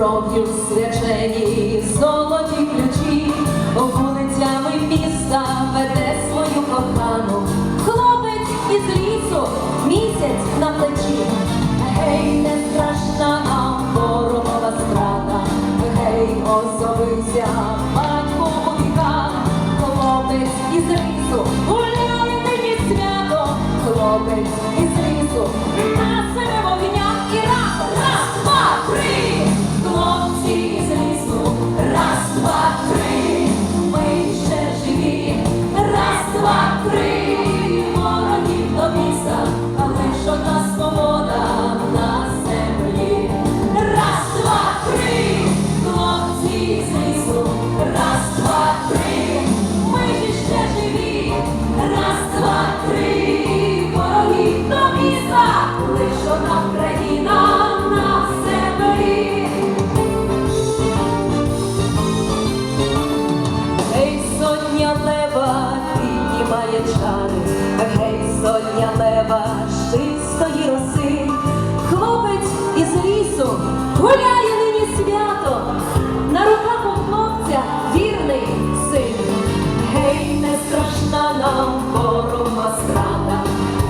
кров'ю свячені золоті ключі, вулицями міста веде свою кохану, хлопець із лісу місяць на плечі, гей, не страшна а ворогова страна. гей, озовися, батько віка, хлопець із лісу, гуляє нині свято, хлопець із лісу. Чистої роси, хлопець із лісу гуляє нині свято, на руках у вірний син. Гей, не страшна нам ворога страта,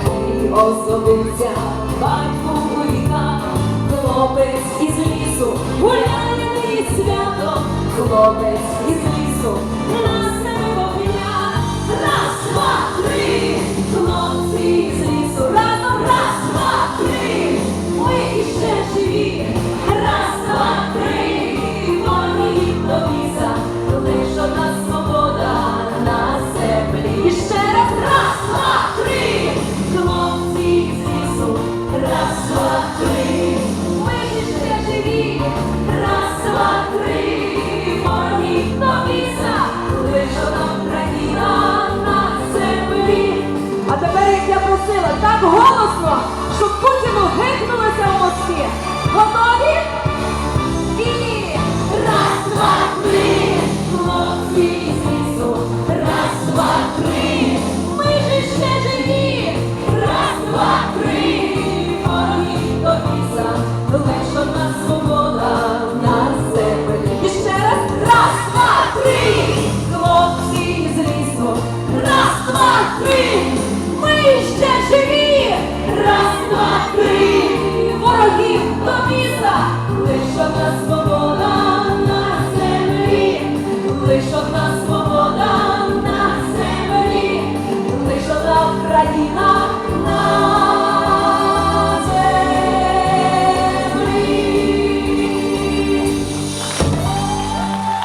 гей, особився батько у хлопець із лісу гуляє нині свято, хлопець із лісу А тепер, як я просила, так голосно, щоб Путіну гикнулися в Москві. Готові? лиш